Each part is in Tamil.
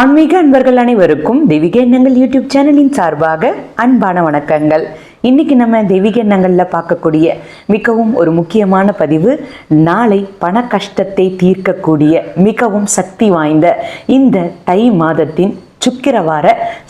ஆன்மீக அன்பர்கள் அனைவருக்கும் தெய்வீக எண்ணங்கள் யூடியூப் சேனலின் சார்பாக அன்பான வணக்கங்கள். இன்னைக்கு நம்ம தெய்வீக எண்ணங்களில் பார்க்கக்கூடிய மிகவும் ஒரு முக்கியமான பதிவு நாளை பண கஷ்டத்தை தீர்க்கக்கூடிய மிகவும் சக்தி வாய்ந்த இந்த தை மாதத்தின் சுக்கிரவார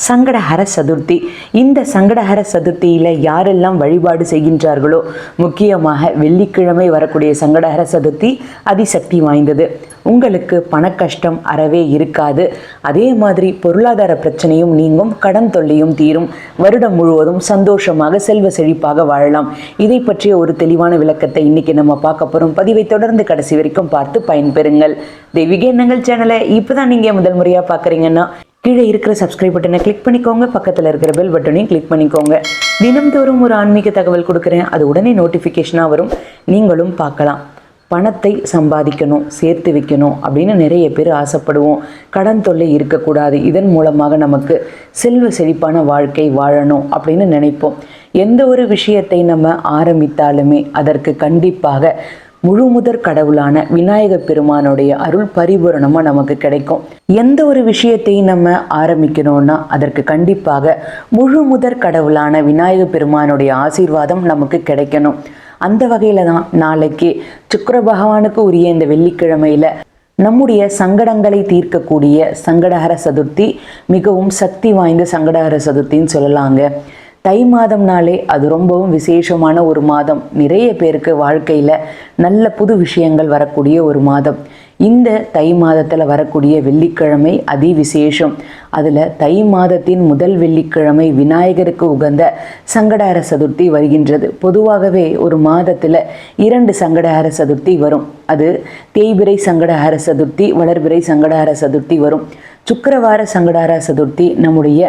சங்கடஹர சதுர்த்தி. இந்த சங்கடஹர சதுர்த்தியில் யாரெல்லாம் வழிபாடு செய்கின்றார்களோ முக்கியமாக வெள்ளிக்கிழமை வரக்கூடிய சங்கடஹர சதுர்த்தி அதிசக்தி வாய்ந்தது. உங்களுக்கு பணக்கஷ்டம் அறவே இருக்காது. அதே மாதிரி பொருளாதார பிரச்சனையும் நீங்கும் கடன் தொல்லையும் தீரும். வருடம் முழுவதும் சந்தோஷமாக செல்வ செழிப்பாக வாழலாம். இதை பற்றிய ஒரு தெளிவான விளக்கத்தை இன்னைக்கு நம்ம பார்க்க போகிறோம் பதிவை தொடர்ந்து கடைசி வரைக்கும் பார்த்து பயன்பெறுங்கள். தெய்வீக எண்ணங்கள் சேனலை இப்போதான் நீங்கள் முதல் முறையாக பார்க்குறீங்கன்னா கீழே இருக்கிற சப்ஸ்கிரைப் பட்டனை கிளிக் பண்ணிக்கோங்க. பக்கத்தில் இருக்கிற பெல் பட்டனையும் கிளிக் பண்ணிக்கோங்க. தினம்தோறும் ஒரு ஆன்மீக தகவல் கொடுக்குறேன். அது உடனே நோட்டிஃபிகேஷனாக வரும். நீங்களும் பார்க்கலாம். பணத்தை சம்பாதிக்கணும் சேர்த்து வைக்கணும் அப்படின்னு நிறைய பேர் ஆசைப்படுவோம். கடன் தொல்லை இருக்கக்கூடாது. இதன் மூலமாக நமக்கு செல்வ செழிப்பான வாழ்க்கை வாழணும் அப்படின்னு நினைப்போம். எந்த ஒரு விஷயத்தை நம்ம ஆரம்பித்தாலுமே அதற்கு கண்டிப்பாக முழு முதற் கடவுளான விநாயக பெருமானுடைய அருள் பரிபூரணமாக நமக்கு கிடைக்கும். எந்த ஒரு விஷயத்தையும் நம்ம ஆரம்பிக்கணும்னா அதற்கு கண்டிப்பாக முழு முதற் கடவுளான விநாயக பெருமானுடைய ஆசீர்வாதம் நமக்கு கிடைக்கணும். அந்த வகையில் தான் நாளைக்கு சுக்கர பகவானுக்கு உரிய இந்த வெள்ளிக்கிழமையில் நம்முடைய சங்கடங்களை தீர்க்கக்கூடிய சங்கடஹர சதுர்த்தி மிகவும் சக்தி வாய்ந்த சங்கடஹர சதுர்த்தின்னு சொல்லலாங்க. தை மாதம்னாலே அது ரொம்பவும் விசேஷமான ஒரு மாதம். நிறைய பேருக்கு வாழ்க்கையில் நல்ல புது விஷயங்கள் வரக்கூடிய ஒரு மாதம். இந்த தை மாதத்தில் வரக்கூடிய வெள்ளிக்கிழமை அதி விசேஷம் அதில் தை மாதத்தின் முதல் வெள்ளிக்கிழமை விநாயகருக்கு உகந்த சங்கடஹர சதுர்த்தி வருகின்றது. பொதுவாகவே ஒரு மாதத்தில் இரண்டு சங்கடஹர சதுர்த்தி வரும். அது தேய்பிரை சங்கடஹர சதுர்த்தி வளர்பிறை சங்கடஹர சதுர்த்தி வரும். சுக்கரவார சங்கடார சதுர்த்தி நம்முடைய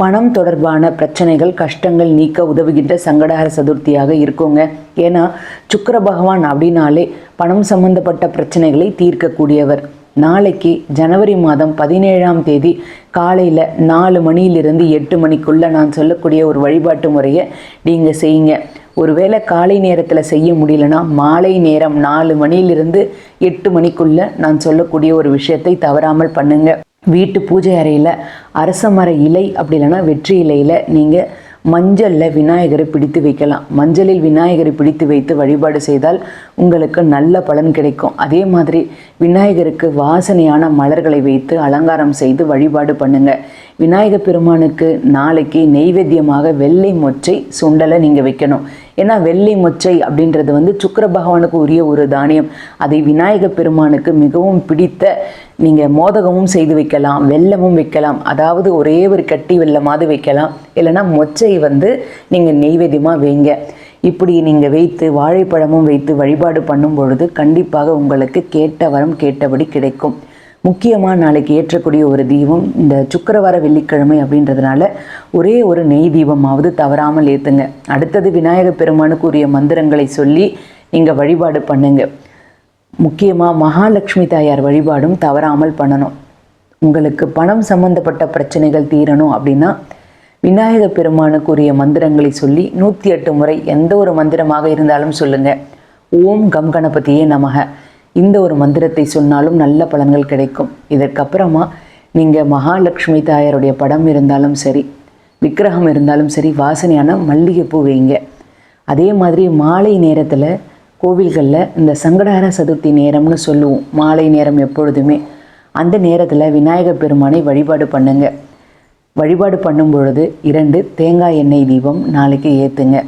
பணம் தொடர்பான பிரச்சனைகள் கஷ்டங்கள் நீக்க உதவுகின்ற சங்கடார சதுர்த்தியாக இருக்குங்க. ஏன்னா சுக்கர பகவான் அப்படின்னாலே பணம் சம்பந்தப்பட்ட பிரச்சனைகளை தீர்க்கக்கூடியவர். நாளைக்கு ஜனவரி மாதம் பதினேழாம் தேதி காலையில் நாலு மணியிலிருந்து எட்டு மணிக்குள்ளே நான் சொல்லக்கூடிய ஒரு வழிபாட்டு முறையை நீங்கள் செய்யுங்க. ஒருவேளை காலை நேரத்தில் செய்ய முடியலனா மாலை நேரம் நாலு மணியிலிருந்து எட்டு மணிக்குள்ளே நான் சொல்லக்கூடிய ஒரு விஷயத்தை தவறாமல் பண்ணுங்கள் வீட்டு பூஜை அறையில் அரச மர இலை அப்படி இல்லைன்னா வெற்றி இலையில் நீங்கள் மஞ்சளில் விநாயகரை பிடித்து வைக்கலாம். மஞ்சளில் விநாயகரை பிடித்து வைத்து வழிபாடு செய்தால் உங்களுக்கு நல்ல பலன் கிடைக்கும். அதே மாதிரி விநாயகருக்கு வாசனையான மலர்களை வைத்து அலங்காரம் செய்து வழிபாடு பண்ணுங்கள் விநாயகர் பெருமானுக்கு நாளைக்கு நெய்வேத்தியமாக வெள்ளை மொச்சை சுண்டலை நீங்கள் வைக்கணும். ஏன்னா வெள்ளை மொச்சை அப்படின்றது வந்து சுக்கர பகவானுக்கு உரிய ஒரு தானியம். அதை விநாயக பெருமானுக்கு மிகவும் பிடித்த நீங்கள் மோதகமும் செய்து வைக்கலாம் வெல்லமும் வைக்கலாம் அதாவது ஒரே ஒரு கட்டி வெள்ளமாவது வைக்கலாம். இல்லைன்னா மொச்சை வந்து நீங்கள் நெய்வேதியமாக வைங்க. இப்படி நீங்கள் வைத்து வாழைப்பழமும் வைத்து வழிபாடு பண்ணும் பொழுது கண்டிப்பாக உங்களுக்கு கேட்ட வரம் கேட்டபடி கிடைக்கும். முக்கியமாக நாளைக்கு ஏற்றக்கூடிய ஒரு தீபம் இந்த சுக்கரவார வெள்ளிக்கிழமை அப்படின்றதுனால ஒரே ஒரு நெய் தீபமாவது தவறாமல் ஏற்றுங்க அடுத்தது விநாயக பெருமானுக்கு உரிய மந்திரங்களை சொல்லி நீங்கள் வழிபாடு பண்ணுங்க. முக்கியமாக மகாலட்சுமி தாயார் வழிபாடும் தவறாமல் பண்ணணும். உங்களுக்கு பணம் சம்பந்தப்பட்ட பிரச்சனைகள் தீரணும் அப்படின்னா விநாயக பெருமானுக்குரிய மந்திரங்களை சொல்லி நூற்றி எட்டு முறை எந்த ஒரு மந்திரமாக இருந்தாலும் சொல்லுங்கள் ஓம் கம் கணபதியே நமக. இந்த ஒரு மந்திரத்தை சொன்னாலும் நல்ல பலன்கள் கிடைக்கும். இதற்கப்புறமா நீங்கள் மகாலட்சுமி தாயாருடைய படம் இருந்தாலும் சரி விக்கிரகம் இருந்தாலும் சரி வாசனையான மல்லிகைப்பூ வைங்க. அதே மாதிரி மாலை நேரத்தில் கோவில்களில் இந்த சங்கடஹர சதுர்த்தி நேரம்னு சொல்லுவோம். மாலை நேரம் எப்பொழுதுமே. அந்த நேரத்தில் விநாயகர் பெருமானை வழிபாடு பண்ணுங்க. வழிபாடு பண்ணும் பொழுது இரண்டு தேங்காய் எண்ணெய் தீபம் நாளைக்கு ஏற்றுங்க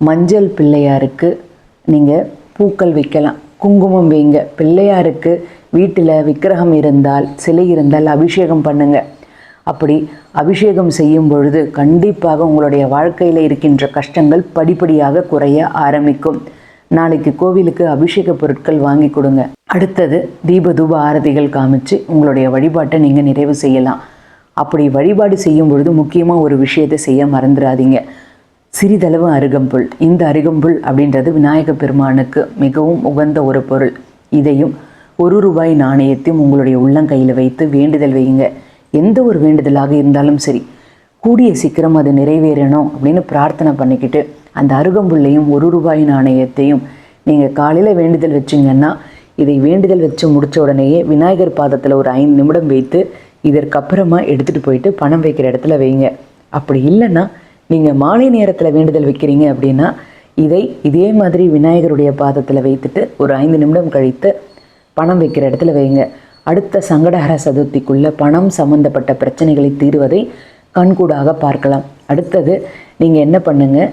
மஞ்சள் பிள்ளையாருக்கு நீங்கள் பூக்கள் வைக்கலாம். குங்குமம் வைங்க. பிள்ளையாருக்கு வீட்டில் விக்கிரகம் இருந்தால் சிலை இருந்தால் அபிஷேகம் பண்ணுங்க. அப்படி அபிஷேகம் செய்யும் பொழுது கண்டிப்பாக உங்களுடைய வாழ்க்கையில் இருக்கின்ற கஷ்டங்கள் படிப்படியாக குறைய ஆரம்பிக்கும். நாளைக்கு கோவிலுக்கு அபிஷேக பொருட்கள் வாங்கி கொடுங்க. அடுத்தது தீப தூப ஆரதிகள் காமிச்சு உங்களுடைய வழிபாட்டை நீங்கள் நிறைவு செய்யலாம். அப்படி வழிபாடு செய்யும் பொழுது முக்கியமாக ஒரு விஷயத்தை செய்ய மறந்துடாதீங்க. சிறிதளவு அருகம்புல். இந்த அருகம்புல் அப்படின்றது விநாயக பெருமானுக்கு மிகவும் உகந்த ஒரு பொருள். இதையும் ஒரு ரூபாய் நாணயத்தையும் உங்களுடைய உள்ளங்கையில் வைத்து வேண்டுதல் வையுங்க. எந்த ஒரு வேண்டுதலாக இருந்தாலும் சரி கூடிய சீக்கிரம் அது நிறைவேறணும் அப்படின்னு பிரார்த்தனை பண்ணிக்கிட்டு அந்த அருகம்புல்லையும் ஒரு ரூபாய் நாணயத்தையும் நீங்கள் காலையில் வேண்டுதல் வச்சிங்கன்னா இதை வேண்டுதல் வச்சு முடித்த உடனேயே விநாயகர் பாதத்தில் ஒரு ஐந்து நிமிடம் வைத்து இதற்கப்புறமா எடுத்துகிட்டு போயிட்டு பணம் வைக்கிற இடத்துல வைங்க அப்படி இல்லைன்னா நீங்கள் மாலை நேரத்தில் வேண்டுதல் வைக்கிறீங்க அப்படின்னா இதை இதே மாதிரி விநாயகருடைய பாதத்தில் வைத்துட்டு ஒரு ஐந்து நிமிடம் கழித்து பணம் வைக்கிற இடத்துல வைங்க. அடுத்த சங்கடஹர சதுர்த்திக்குள்ளே பணம் சம்பந்தப்பட்ட பிரச்சனைகளை தீர்வதை கண்கூடாக பார்க்கலாம். அடுத்தது நீங்கள் என்ன பண்ணுங்கள்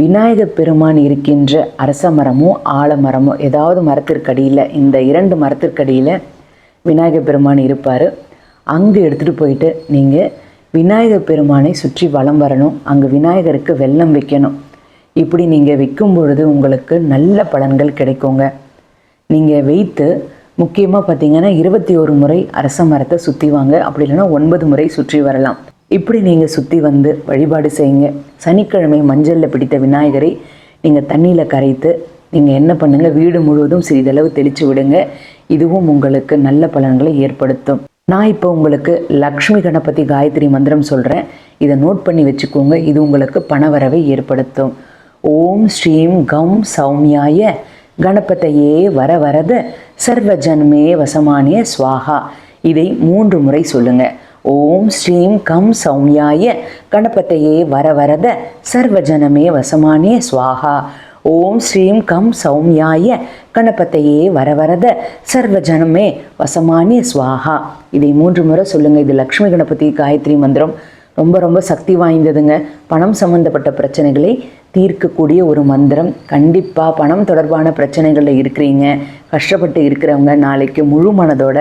விநாயகர் பெருமான் இருக்கின்ற அரச மரமோ ஆலமரமோ ஏதாவது மரத்திற்கடியில் இந்த இரண்டு மரத்திற்கடியில் விநாயகர் பெருமான் இருப்பார். அங்கே எடுத்துகிட்டு போயிட்டு நீங்கள் விநாயகர் பெருமானை சுற்றி வலம் வரணும் அங்கே விநாயகருக்கு வெல்லம் வைக்கணும். இப்படி நீங்கள் விற்கும் பொழுது உங்களுக்கு நல்ல பலன்கள் கிடைக்குங்க. நீங்கள் வைத்து முக்கியமாக பார்த்தீங்கன்னா இருபத்தி ஒரு முறை அரச மரத்தை சுற்றி வாங்க அப்படி இல்லைன்னா ஒன்பது முறை சுற்றி வரலாம். இப்படி நீங்கள் சுற்றி வந்து வழிபாடு செய்யுங்க. சனிக்கிழமை மஞ்சளில் பிடித்த விநாயகரை நீங்கள் தண்ணியில் கரைத்து நீங்கள் என்ன பண்ணுங்கள் வீடு முழுவதும் சிறிதளவு தெளித்து விடுங்க. இதுவும் உங்களுக்கு நல்ல பலன்களை ஏற்படுத்தும். நான் இப்போ உங்களுக்கு லக்ஷ்மி கணபதி காயத்ரி மந்திரம் சொல்கிறேன் இதை நோட் பண்ணி வச்சுக்கோங்க. இது உங்களுக்கு பணவரவை ஏற்படுத்தும். ஓம் ஸ்ரீம் கம் சௌமியாய கணபதையே வர வரத சர்வ ஜன்மே வசமானிய சுவாகா. இதை மூன்று முறை சொல்லுங்க. ஓம் ஸ்ரீம் கம் சௌமியாய கணபதையே வர வரத சர்வ ஜனமே வசமானிய சுவாகா. ஓம் ஸ்ரீம் கம் சௌமியாய. கணபத்தையே வரவரத. சர்வஜனமே வசமானிய ஸ்வாஹா இதை மூன்று முறை சொல்லுங்கள் இது லக்ஷ்மி கணபதி காயத்ரி மந்திரம். ரொம்ப ரொம்ப சக்தி வாய்ந்ததுங்க. பணம் சம்பந்தப்பட்ட பிரச்சனைகளை தீர்க்கக்கூடிய ஒரு மந்திரம். கண்டிப்பாக பணம் தொடர்பான பிரச்சனைகளில் இருக்கிறீங்க. கஷ்டப்பட்டு இருக்கிறவங்க நாளைக்கு முழு மனதோட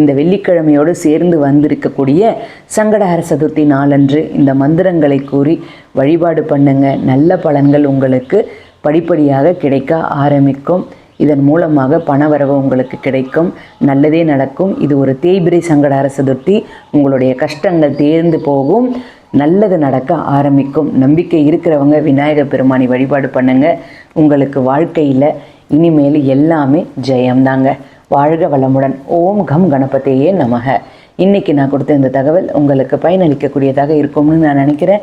இந்த வெள்ளிக்கிழமையோடு சேர்ந்து வந்திருக்கக்கூடிய சங்கடஹர சதுர்த்தி நாளன்று இந்த மந்திரங்களை கூறி வழிபாடு பண்ணுங்க. நல்ல பலன்கள் உங்களுக்கு படிப்படியாக கிடைக்க ஆரம்பிக்கும். இதன் மூலமாக பணவரவு உங்களுக்கு கிடைக்கும். நல்லதே நடக்கும். இது ஒரு தேய்பிரை சங்கடார சதுர்த்தி உங்களுடைய கஷ்டங்கள் தேர்ந்து போகும். நல்லது நடக்க ஆரம்பிக்கும். நம்பிக்கை இருக்கிறவங்க விநாயகர் பெருமானி வழிபாடு பண்ணுங்க. உங்களுக்கு வாழ்க்கையில் இனிமேல் எல்லாமே ஜெயம்தாங்க. வாழ்க வளமுடன். ஓம் கம் கணபதியே நமக. இன்னைக்கு நான் கொடுத்த இந்த தகவல் உங்களுக்கு பயனளிக்கக்கூடியதாக இருக்கும்னு நான் நினைக்கிறேன்.